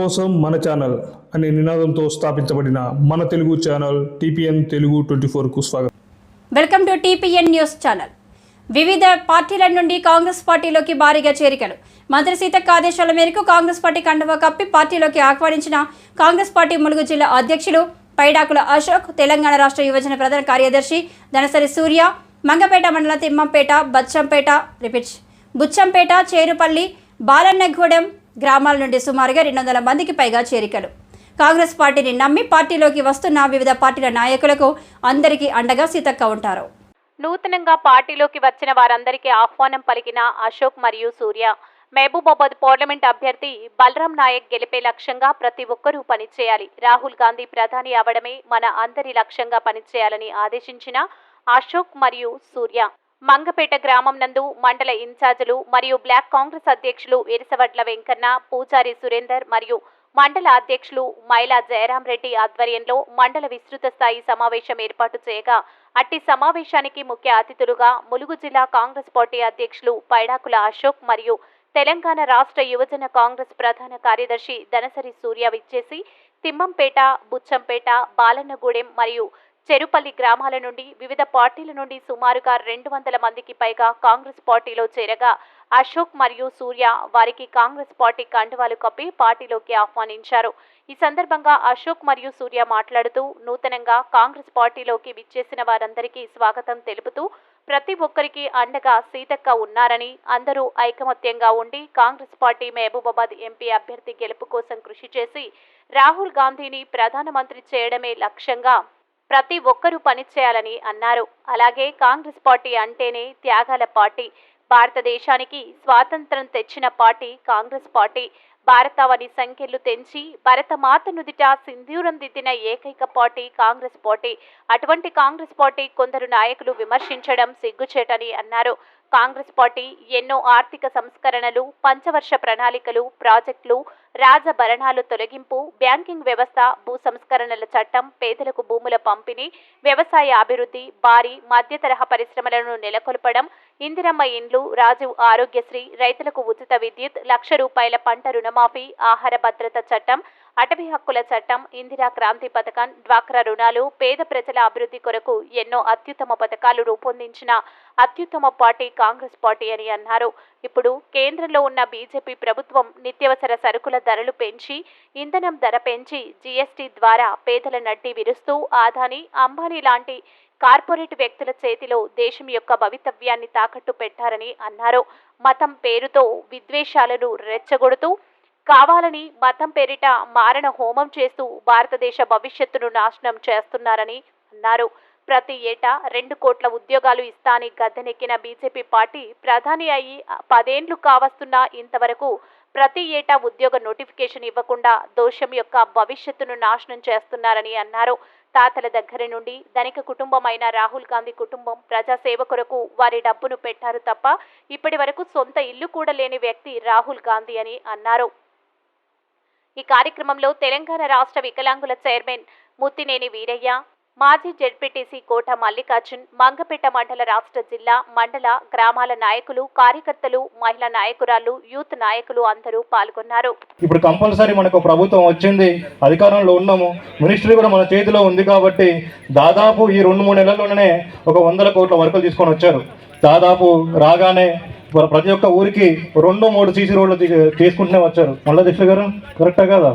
కోసం మన ఛానల్ అనే నినాదంతో స్థాపించబడిన మన Telugu channel TPN Telugu twenty ఫోర్కు స్వాగతం. Welcome to TPN news channel. వివిధ పార్టీల నుండి కాంగ్రెస్ పార్టీలోకి భారీగా చేరికలు. మంత్రి సీతక్క ఆదేశాల మేరకు కాంగ్రెస్ పార్టీ కండవ కప్పి పార్టీలోకి ఆహ్వానించిన కాంగ్రెస్ పార్టీ ములుగు జిల్లా అధ్యక్షులు పైడాకుల అశోక్ తెలంగాణ రాష్ట్ర యువజన ప్రధాన కార్యదర్శి దనసరి సూర్య మంగపేట మండలం తిమ్మంపేట బచ్చంపేట రిపీట్ బుచ్చంపేట చేరుపల్లి బాలన్నగూడెం గ్రామాల నుండి సుమారుగా రెండు వందల మందికి పైగా చేరికలు. కాంగ్రెస్ పార్టీని నమ్మి పార్టీలోకి వస్తున్న వివిధ పార్టీల నాయకులకు అందరికీ అండగా సీతక్క ఉంటారు. నూతనంగా పార్టీలోకి వచ్చిన వారందరికీ ఆహ్వానం పలికిన అశోక్ మరియు సూర్య మహబూబాబాద్ పార్లమెంట్ అభ్యర్థి బలరాం నాయక్ గెలిపే లక్ష్యంగా ప్రతి ఒక్కరూ పనిచేయాలి. రాహుల్ గాంధీ ప్రధాని అవడమే మన అందరి లక్ష్యంగా పనిచేయాలని ఆదేశించిన అశోక్ మరియు సూర్య. మంగపేట గ్రామం నందు మండల ఇన్ఛార్జీలు మరియు బ్లాక్ కాంగ్రెస్ అధ్యక్షులు ఇరిసవడ్ల వెంకన్న పూజారి సురేందర్ మరియు మండల అధ్యక్షులు మైలా జయరాం రెడ్డి ఆధ్వర్యంలో మండల విస్తృత స్థాయి సమావేశం ఏర్పాటు చేయగా అట్టి సమావేశానికి ముఖ్య అతిథులుగా ములుగు జిల్లా కాంగ్రెస్ పార్టీ అధ్యక్షులు పైడాకుల అశోక్ మరియు తెలంగాణ రాష్ట్ర యువజన కాంగ్రెస్ ప్రధాన కార్యదర్శి ధనసరి సూర్య విచ్చేసి తిమ్మంపేట బుచ్చంపేట బాలన్నగూడెం మరియు చెరుపల్లి గ్రామాల నుండి వివిధ పార్టీల నుండి సుమారుగా రెండు వందల మందికి పైగా కాంగ్రెస్ పార్టీలో చేరగా అశోక్ మరియు సూర్య వారికి కాంగ్రెస్ పార్టీ కండువాలు కప్పి పార్టీలోకి ఆహ్వానించారు. ఈ సందర్భంగా అశోక్ మరియు సూర్య మాట్లాడుతూ నూతనంగా కాంగ్రెస్ పార్టీలోకి విచ్చేసిన వారందరికీ స్వాగతం తెలుపుతూ ప్రతి ఒక్కరికి అండగా సీతక్క ఉన్నారని అందరూ ఐకమత్యంగా ఉండి కాంగ్రెస్ పార్టీ మహబూబాబాద్ ఎంపీ అభ్యర్థి గెలుపు కోసం కృషి చేసి రాహుల్ గాంధీని ప్రధానమంత్రి చేయడమే లక్ష్యంగా ప్రతి ఒక్కరూ పనిచేయాలని అన్నారు. అలాగే కాంగ్రెస్ పార్టీ అంటేనే త్యాగాల పార్టీ. భారతదేశానికి స్వాతంత్రం తెచ్చిన పార్టీ కాంగ్రెస్ పార్టీ. భారతావని సంఖ్యలు తెంచి భరతమాత నుదిట సింధూరం దిద్దిన ఏకైక పార్టీ కాంగ్రెస్ పార్టీ. అటువంటి కాంగ్రెస్ పార్టీ కొందరు నాయకులు విమర్శించడం సిగ్గుచేటని అన్నారు. కాంగ్రెస్ పార్టీ ఎన్నో ఆర్థిక సంస్కరణలు పంచవర్ష ప్రణాళికలు ప్రాజెక్టులు రాజభరణాలు తొలగింపు బ్యాంకింగ్ వ్యవస్థ భూ సంస్కరణల చట్టం పేదలకు భూముల పంపిణీ వ్యవసాయ అభివృద్ధి భారీ మధ్య తరహా పరిశ్రమలను నెలకొల్పడం ఇందిరమ్మ ఇండ్లు రాజీవ్ ఆరోగ్యశ్రీ రైతులకు ఉచిత విద్యుత్ లక్ష రూపాయల పంట రుణమాఫీ ఆహార భద్రత చట్టం అటవీ హక్కుల చట్టం ఇందిరా క్రాంతి పథకం డ్వాక్రా రుణాలు పేద ప్రజల అభివృద్ధి కొరకు ఎన్నో అత్యుత్తమ పథకాలు రూపొందించిన అత్యుత్తమ పార్టీ కాంగ్రెస్ పార్టీ అని అన్నారు. ఇప్పుడు కేంద్రంలో ఉన్న బీజేపీ ప్రభుత్వం నిత్యవసర సరుకుల ధరలు పెంచి ఇంధనం ధర పెంచి జీఎస్టీ ద్వారా పేదల నడ్డి విరుస్తూ ఆదాని అంబానీ లాంటి కార్పొరేట్ వ్యక్తుల చేతిలో దేశం యొక్క భవితవ్యాన్ని తాకట్టు పెట్టారని అన్నారు. మతం పేరుతో విద్వేషాలను రెచ్చగొడుతూ కావాలని మతం పేరిట మారణ హోమం చేస్తూ భారతదేశ భవిష్యత్తును నాశనం చేస్తున్నారని అన్నారు. ప్రతి ఏటా రెండు కోట్ల ఉద్యోగాలు ఇస్తాని గద్దెనెక్కిన బీజేపీ పార్టీ ప్రధాని అయి పదేండ్లు కావస్తున్నా ఇంతవరకు ప్రతి ఏటా ఉద్యోగ నోటిఫికేషన్ ఇవ్వకుండా దోషం యొక్క భవిష్యత్తును నాశనం చేస్తున్నారని అన్నారు. తాతల దగ్గర నుండి ధనిక కుటుంబమైన రాహుల్ గాంధీ కుటుంబం ప్రజాసేవ కొరకు వారి డబ్బును పెట్టారు తప్ప ఇప్పటి వరకు సొంత ఇల్లు కూడా లేని వ్యక్తి రాహుల్ గాంధీ అని అన్నారు. ఈ కార్యక్రమంలో తెలంగాణ రాష్ట్ర వికలాంగుల చైర్మన్ ముత్తినేని వీరయ్య మాజీ జెడ్పీటీసీ కోట మల్లికార్జున్ మంగపేట మండల రాష్ట్ర జిల్లా మండల గ్రామాల నాయకులు కార్యకర్తలు మహిళా నాయకురాలు యూత్ నాయకులు అందరూ పాల్గొన్నారు. ఇప్పుడు కంపల్సరీ మనకు ప్రభుత్వం వచ్చింది అధికారంలో ఉన్నాము మినిస్ట్రీ కూడా మన చేతిలో ఉంది కాబట్టి దాదాపు ఈ రెండు మూడు నెలల్లోనే ఒక వందల కోట్ల వర్కులు తీసుకొని వచ్చారు. దాదాపు రాగానే ప్రతి ఒక్క ఊరికి రెండు మూడు సీసీ రోడ్లు తీసుకుంటూనే వచ్చారు. మళ్ళీ దీక్ష గారు కరెక్టా కదా?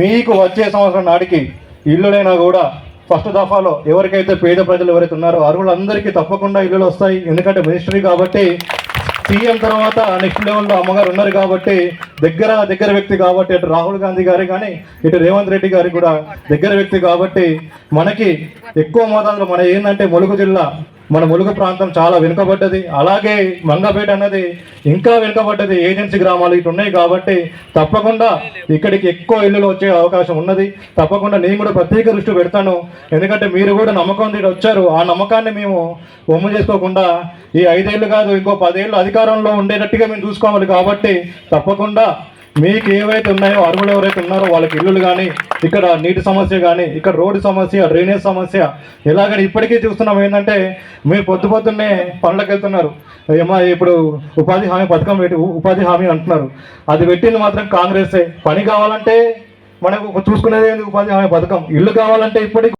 మీకు వచ్చే సంవత్సరం నాటికి ఇల్లులైనా కూడా ఫస్ట్ దఫాలో ఎవరికైతే పేద ప్రజలు ఎవరైతే ఉన్నారో అర్హులందరికీ తప్పకుండా ఇల్లులు వస్తాయి. ఎందుకంటే మినిస్ట్రీ కాబట్టి సీఎం తర్వాత నెక్స్ట్ లెవెల్లో అమ్మగారు ఉన్నారు కాబట్టి దగ్గర దగ్గర వ్యక్తి కాబట్టి అటు రాహుల్ గాంధీ గారి కానీ ఇటు రేవంత్ రెడ్డి గారు కూడా దగ్గర వ్యక్తి కాబట్టి మనకి ఎక్కువ మోతాదులో మన ఏంటంటే ములుగు జిల్లా మన ములుగు ప్రాంతం చాలా వెనుకబడ్డది. అలాగే మంగపేట అన్నది ఇంకా వెనుకబడ్డది. ఏజెన్సీ గ్రామాలు ఇటు ఉన్నాయి కాబట్టి తప్పకుండా ఇక్కడికి ఎక్కువ ఇల్లులు వచ్చే అవకాశం ఉన్నది. తప్పకుండా నేను కూడా ప్రత్యేక దృష్టి పెడతాను. ఎందుకంటే మీరు కూడా నమ్మకం తీరు వచ్చారు. ఆ నమ్మకాన్ని మేము ఒమ్ము చేసుకోకుండా ఈ ఐదేళ్ళు కాదు ఇంకో పదేళ్ళు అధికారంలో ఉండేటట్టుగా మేము చూసుకోవాలి కాబట్టి తప్పకుండా మీకు ఏవైతే ఉన్నాయో అర్హులు ఎవరైతే ఉన్నారో వాళ్ళకి ఇల్లులు కానీ ఇక్కడ నీటి సమస్య కానీ ఇక్కడ రోడ్డు సమస్య డ్రైనేజ్ సమస్య ఎలాగని ఇప్పటికీ చూస్తున్నాం ఏంటంటే మీరు పొద్దు పొద్దున్నే పనులకు వెళ్తున్నారు ఏమో ఇప్పుడు ఉపాధి హామీ పథకం పెట్టి ఉపాధి హామీ అంటున్నారు. అది పెట్టింది మాత్రం కాంగ్రెసే. పని కావాలంటే మనకు చూసుకునేది ఉపాధి హామీ పథకం? ఇల్లు కావాలంటే ఇప్పటికి